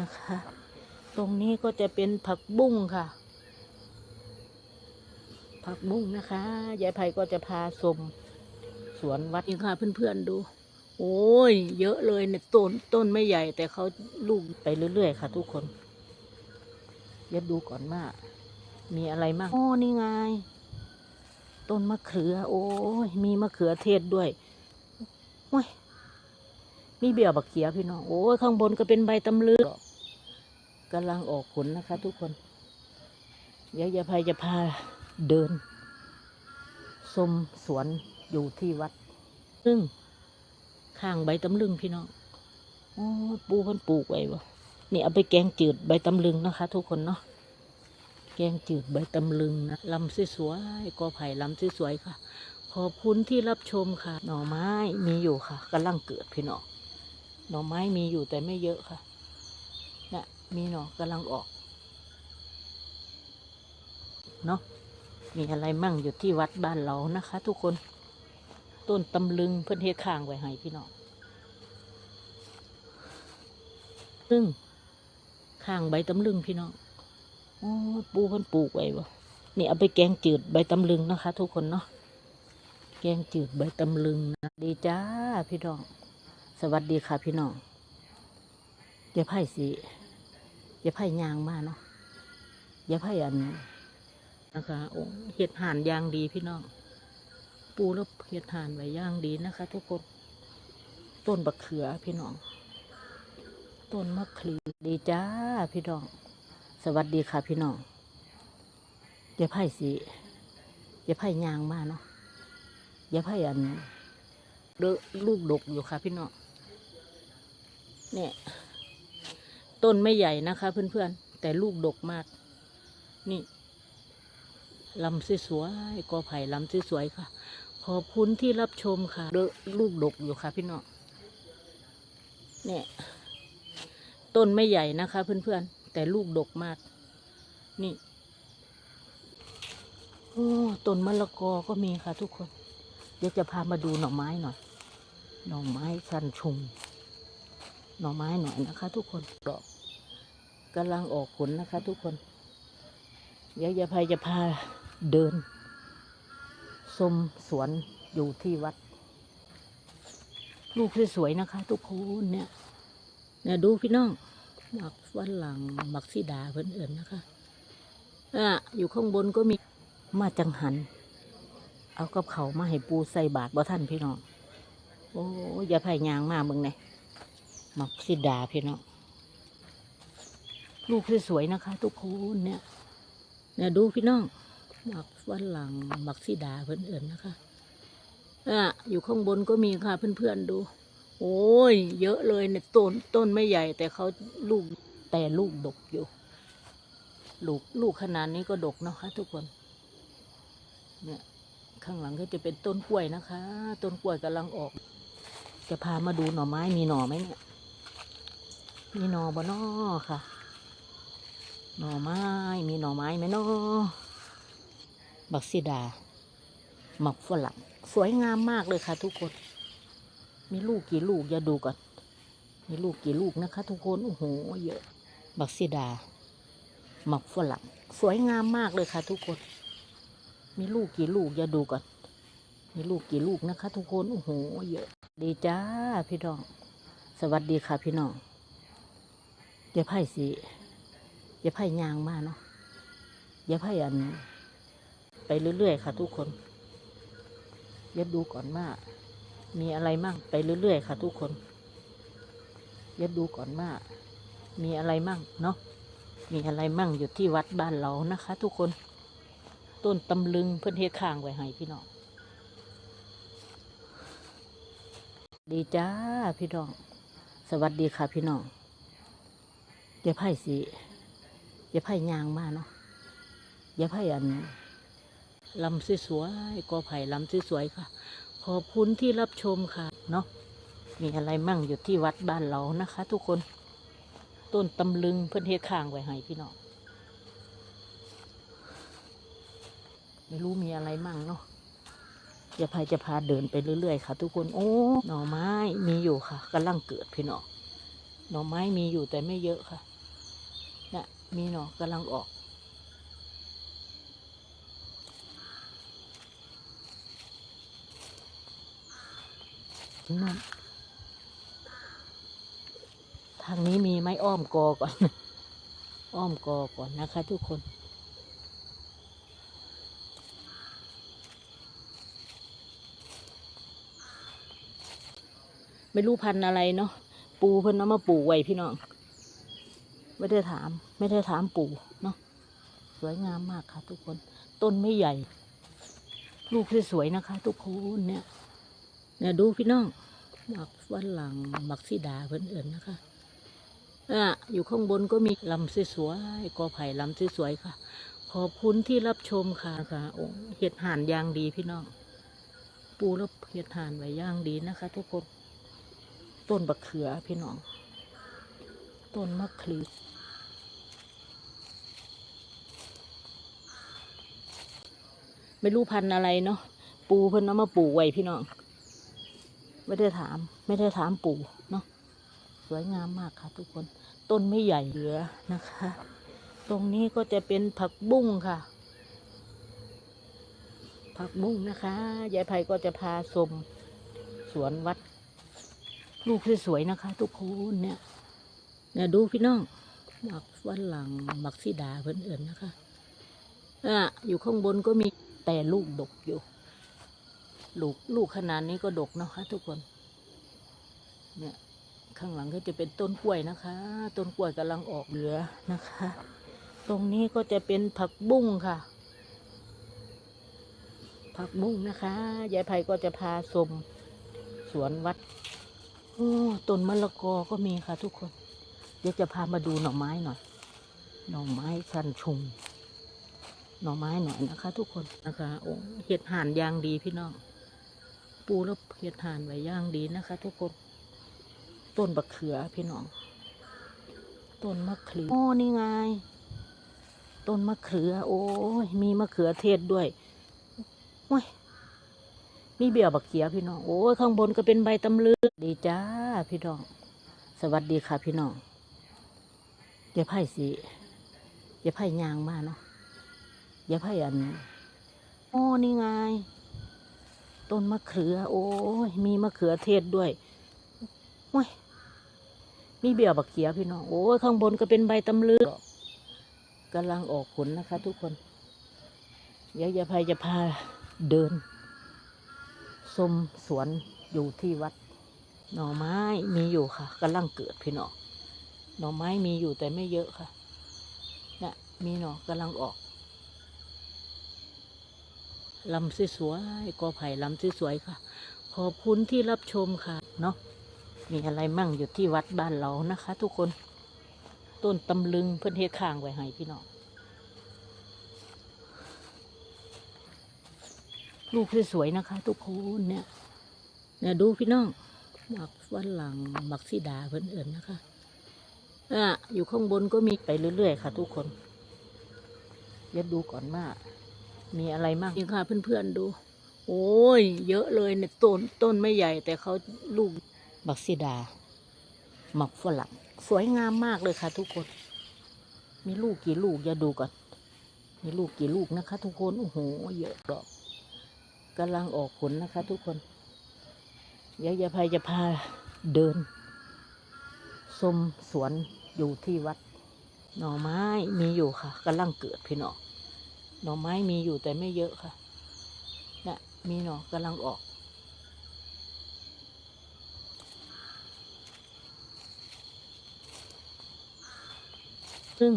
นะคะ ตรงนี้ก็จะเป็นผักบุ้งค่ะ ผักบุ้งนะคะยายไพก็จะพาชมสวนวัดนี่ค่ะเพื่อนๆดู โอ้ย เยอะเลยเนี่ยต้นต้นไม่ใหญ่ แต่เขาลูกไปเรื่อยๆค่ะ ทุกคนเดี๋ยวดูก่อนว่ามีอะไรมากโอ้นี่ไง ต้นมะเขือ โอ้ยมีมะเขือเทศด้วยโอ้ย มีเบี่ยวบักเขียพี่น้องโอ้ข้างบนก็เป็นใบตำลึงกำลังออกผลนะคะ ทุกคนเดี๋ยวยายภัยจะพาเดินชมสวนอยู่ที่วัด ซึ่งข้างใบตำลึงพี่น้องโอ้ปูเพิ่นปลูกไว้บ่นี่เอาไปแกงจืดใบตำลึงนะคะ ทุกคนเนาะแกงจืดใบตำลึงนะลำสวยๆกอไผ่ลำสวยๆค่ะ ขอบคุณที่รับชมค่ะ หน่อไม้มีอยู่ค่ะกำลังเกิดพี่น้อง หน่อไม้มีอยู่แต่ไม่เยอะค่ะนี่ยมีหน่อกำลังออก เนาะมีอะไรมั่งอยู่ที่วัดบ้านเรานะคะ ทุกคน ต้นตำลึงเพื่อนเฮ็ดข้างไว้ให้พี่น้องซึ่งข้างใบตำลึงพี่น้องโอ้ปูเพิ่นปลูกไว้บ่นี่เอาไปแกงจืดใบตำลึงนะคะ ทุกคนเนาะ แกงจืดใบตำลึงนะดีจ้าพี่น้อง สวัสดีค่ะพี่น้องอย่าไพ่สิอย่าไพ่ยางมาเนาะอย่าไพ่อันนะคะโอ้เห็ดห่านยางดีพี่น้อง ปูแล้วเห็ดห่านไว้ย่างดีนะคะ ทุกคน ต้นบักเขือพี่น้อง ต้นมะขือดีจ้าพี่น้อง สวัสดีค่ะพี่น้องอย่าไพ่สิอย่าไพ่ยางมาเนาะอย่าไพ่อันเดอลูกดกอยู่ค่ะพี่น้อง เนี่ยต้นไม่ใหญ่นะคะ เพื่อนๆ แต่ลูกดกมาก นี่ลำสวยๆกอไผ่ลำสวยๆค่ะ ขอบคุณที่รับชมค่ะเดอลูกดกอยู่ค่ะพี่น้องเนี่ยต้นไม่ใหญ่นะคะ เพื่อนๆ แต่ลูกดกมาก นี่โอ้ต้นมะละกอก็มีค่ะทุกคน เดี๋ยวจะพามาดูหน่อไม้หน่อย หน่อไม้ชันชุม หน่อไม้หน่อยนะคะ ทุกคนดอกกำลังออกผลนะคะ ทุกคนเดี๋ยวยายภัยจะพาเดินชมสวนอยู่ที่วัด ลูกสวยๆนะคะ ทุกคนเนี่ยเนี่ยดูพี่น้องหมักฝรั่งหมักสีดาเพิ่อิญนะคะอะอยู่ข้างบนก็มีมาจังหัน เอากับเขามาให้ปูใส่บาทบ่ท่านพี่น้อง โอ้ยาพายยางมาเมึงไงห มักสีดาพี่น้องลูกสวยๆนะคะ ทุกคนเนี่ยเนี่ยดูพี่น้องหมักฝรั่งหมักสีดาเพิ่อิญนะคะอะอยู่ข้างบนก็มีค่ะเพื่อนๆดู โอ้ย เยอะเลยเนี่ยต้นต้นไม่ใหญ่ แต่เขาลูกแต่ลูกดกอยู่ ลูกลูกขนาดนี้ก็ดกเนาะคะ ทุกคน เนี่ยข้างหลังก็จะเป็นต้นกล้วยนะคะ ต้นกล้วยกำลังออก จะพามาดูหน่อไม้มีหน่อไหมเนี่ย มีหน่อบ่นอค่ะ หน่อไม้ มีหน่อไม้ไหมนอบักซิดาหมักฝรั่งสวยงามมากเลยค่ะ ทุกคน มีลูกกี่ลูกอย่าดูก่อน มีลูกกี่ลูกนะคะ ทุกคน โอ้โห เยอะ บักซีดาหมักฝรั่งสวยงามมากเลยค่ะ ทุกคน มีลูกกี่ลูกอย่าดูก่อน มีลูกกี่ลูกนะคะ ทุกคน โอ้โห เยอะ ดีจ้าพี่น้อง สวัสดีค่ะพี่น้อง ย่าไพ่สิอย่าไพ่ยางมาเนาะอย่าไพ่อัน ไปเรื่อยๆค่ะ ทุกคนเดี๋ยวดูก่อนว่ามีอะไรมั่งไปเรื่อยๆค่ะ ทุกคนเดี๋ยวดูก่อนว่ามีอะไรมั่งเนาะมีอะไรมั่งอยู่ที่วัดบ้านเรานะคะ ทุกคน ต้นตำลึงเพื่อนเฮ็ดข้างไว้ให้พี่น้องดีจ้าพี่น้อง สวัสดีค่ะพี่น้อง อย่าไพ่สิอย่าไพ่ยางมาเนาะอย่าไพ่อันลำสวยๆกอไผ่ลำสวยๆค่ะ ขอบคุณที่รับชมค่ะ เนาะมีอะไรมั่งอยู่ที่วัดบ้านเรานะคะ ทุกคน ต้นตำลึงเพื่อนเฮ็ดข้างไว้ให้พี่น้องไม่รู้มีอะไรมั่งเนาะจะพายจะพาเดินไปเรื่อยๆค่ะ ทุกคนโอ้หน่อไม้มีอยู่ค่ะกำลังเกิดพี่น้องหน่อไม้มีอยู่แต่ไม่เยอะค่ะ มีหนอกำลังออก นั่นทางนี้มีไหมอ้อมกอก่อน อ้อมกอก่อนนะคะทุกคนไม่รู้พันธุ์อะไรเนาะ ปูเพิ่นเอามาปลูกไว้พี่น้อง ไม่ได้ถาม ไม่ได้ถามปู่เนาะสวยงามมากค่ะ ทุกคน ต้นไม่ใหญ่ ลูกที่สวยนะคะ ทุกคนเนี่ย เนี่ยดูพี่น้องหมักฝรั่งหมักสีดาเพื่อนเอิญนะคะอะอยู่ข้างบนก็มีลำสวยๆกอไผ่ลำสวยๆค่ะ ขอบคุณที่รับชมค่ะค่ะโอ้เห็ดห่านย่างดีพี่น้อง ปูแล้วเห็ดห่านไว้ย่างดีนะคะ ทุกคน ต้นบักเขือพี่น้อง ต้นมะขือไม่รู้พันธุ์อะไรเนาะปูเพิ่นเอามาปลูกไว้พี่น้องไม่ได้ถาม ไม่ได้ถามปู่เนาะสวยงามมากค่ะ ทุกคนต้นไม่ใหญ่เหลือนะคะ ตรงนี้ก็จะเป็นผักบุ้งค่ะ ผักบุ้งนะคะยายไพก็จะพาชมสวนวัด ลูกสวยๆนะคะ ทุกคนเนี่ย เนี่ยดูพี่น้องหมักฝรั่งหมักสีดาเพื่อนเอิญนะคะอะอยู่ข้างบนก็มีแต่ลูกดกอยู่ ลูกลูกขนาดนี้ก็ดกนะคะทุกคน เนี่ยข้างหลังก็จะเป็นต้นกล้วยนะคะ ต้นกล้วยกำลังออกเหลือนะคะ ตรงนี้ก็จะเป็นผักบุ้งค่ะ ผักบุ้งนะคะยายไพก็จะพาชมสวนวัดโอ้ต้นมะละกอก็มีค่ะทุกคน เดี๋ยวจะพามาดูหน่อไม้หน่อย หน่อไม้ชันชุงหน่อไม้หน่อยนะคะ ทุกคนนะคะโอ้เห็ดห่านยางดีพี่น้อง ปูแล้วเห็ดห่านไว้ย่างดีนะคะ ทุกคน ต้นบักเขือพี่น้อง ต้นมะเขือโอ้นี่ไง ต้นมะเขือ โอ้ยมีมะเขือเทศด้วยโอ้ยมีเบี้ยบักเขียพี่น้อง โอ้ยข้างบนก็เป็นใบตำลึงดีจ้าพี่น้อง สวัสดีค่ะพี่น้อง ย่าไพ่สิอย่าไพ่ยางมาเนาะอย่าไพ่อันโอ้นี่ไง ต้นมะเขือ โอ้ยมีมะเขือเทศด้วยโอ้ยมีเบี้ยบักเขียพี่น้อง โอ้ยข้างบนก็เป็นใบตำลึงกำลังออกผลนะคะ ทุกคนเดี๋ยวอย่าพายจะพาเดินชมสวนอยู่ที่วัด หน่อไม้มีอยู่ค่ะกำลังเกิดพี่น้อง หน่อไม้มีอยู่แต่ไม่เยอะค่ะเนี่ยมีหน่อกำลังออกลำสวยๆกอไผ่ลำสวยๆค่ะ ขอบคุณที่รับชมค่ะ เนาะมีอะไรมั่งอยู่ที่วัดบ้านเรานะคะ ทุกคน ต้นตำลึงเพื่อนเทข้างไว้ให้พี่น้องลูกสวยๆนะคะ ทุกคนเนี่ยเนี่ยดูพี่น้องหมักฝรั่งหมักสีดาเพื่อนเอิญนะคะ อะอยู่ข้างบนก็มีไปเรื่อยๆ ค่ะทุกคน เดี๋ยวดูก่อนว่ามีอะไรมากนี่ค่ะเพื่อนๆดู โอ้ย เยอะเลยเนี่ยต้นต้นไม่ใหญ่ แต่เขาลูกบักซีดาหมักฝรั่งสวยงามมากเลยค่ะ ทุกคน มีลูกกี่ลูกอย่าดูก่อน มีลูกกี่ลูกนะคะ ทุกคน โอ้โห เยอะดอกกำลังออกผลนะคะ ทุกคนเดี๋ยวจะพายจะพาเดินชมสวน อยู่ที่วัด หน่อไม้มีอยู่ค่ะกำลังเกิดพี่น้องหน่อไม้มีอยู่แต่ไม่เยอะค่ะนี่มีหน่อกำลังออกซึ่ง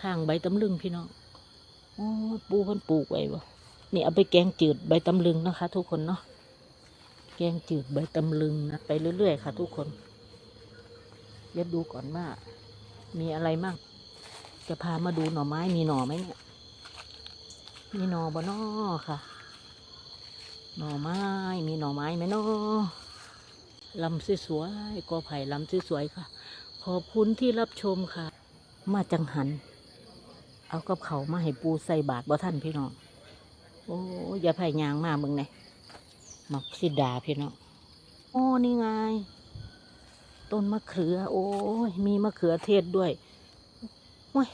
ข้างใบตำลึงพี่น้องโอ้ปูเพิ่นปลูกไว้บ่นี่เอาไปแกงจืดใบตำลึงนะคะ ทุกคนเนาะแกงจืดใบตำลึงนะไปเรื่อยๆค่ะ ทุกคน เดี๋ยวดูก่อนว่า มีอะไรมั่งจะพามาดูหน่อไม้มีหน่อไหมเนี่ย มีหน่อบนอค่ะ หน่อไม้มีหน่อไม้ไหมนอลำสวยๆกอไผ่ลำสวยๆค่ะ ขอบคุณที่รับชมค่ะ มาจังหัน เอากับเขามาให้ปูใส่บาทบ่ท่านพี่น้อง โอ้ยอย่าไผ่ยางมาเมึงไงหมักสิดาพี่น้อง โอ้นี่ไง ต้นมะเขือ โอ้ยมีมะเขือเทศด้วยโอ้ย